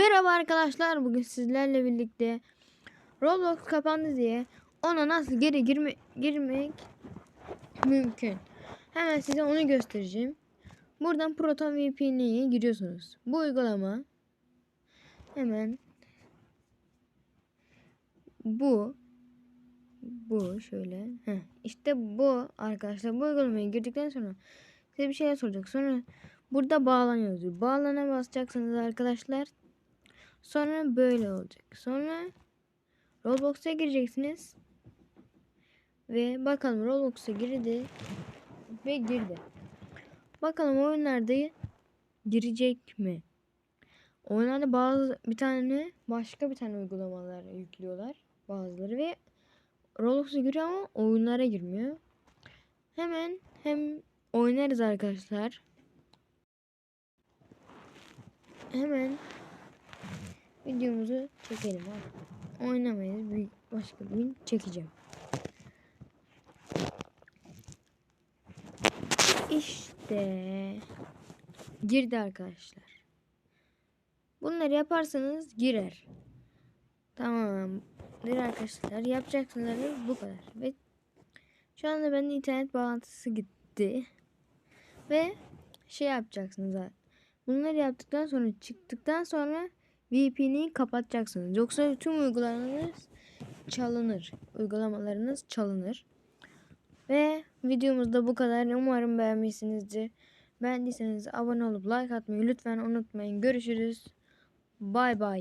Merhaba arkadaşlar. Bugün sizlerle birlikte Roblox kapandı diye ona nasıl geri girme, girmek mümkün. Hemen size onu göstereceğim. Buradan Proton VPN'ye giriyorsunuz. Bu uygulama hemen bu bu şöyle. Heh, işte bu arkadaşlar bu uygulamaya girdikten sonra size bir şeyler soracak. Sonra burada bağlanıyoruz. Bağlana basacaksınız arkadaşlar. Sonra böyle olacak. Sonra Roblox'a gireceksiniz. Ve bakalım Roblox'a girdi. Ve girdi. Bakalım oyunlarda girecek mi? Oyunlarda bazı bir tane başka bir tane uygulamalar yüklüyorlar bazıları ve Roblox'a giriyor ama oyunlara girmiyor. Hemen hem oynarız arkadaşlar. Hemen videomuzu çekelim abi. Oynamayız. Bir başka bir gün çekeceğim. İşte girdi arkadaşlar. Bunları yaparsanız girer. Tamamdır arkadaşlar. Yapacaklarınız bu kadar. Ve şu anda benim internet bağlantısı gitti. Ve şey yapacaksınız. Bunları yaptıktan sonra çıktıktan sonra VPN'i kapatacaksınız. Yoksa tüm uygulamalarınız çalınır. Uygulamalarınız çalınır. Ve videomuz da bu kadar. Umarım beğenmişsinizdir. Beğendiyseniz abone olup like atmayı lütfen unutmayın. Görüşürüz. Bay bay.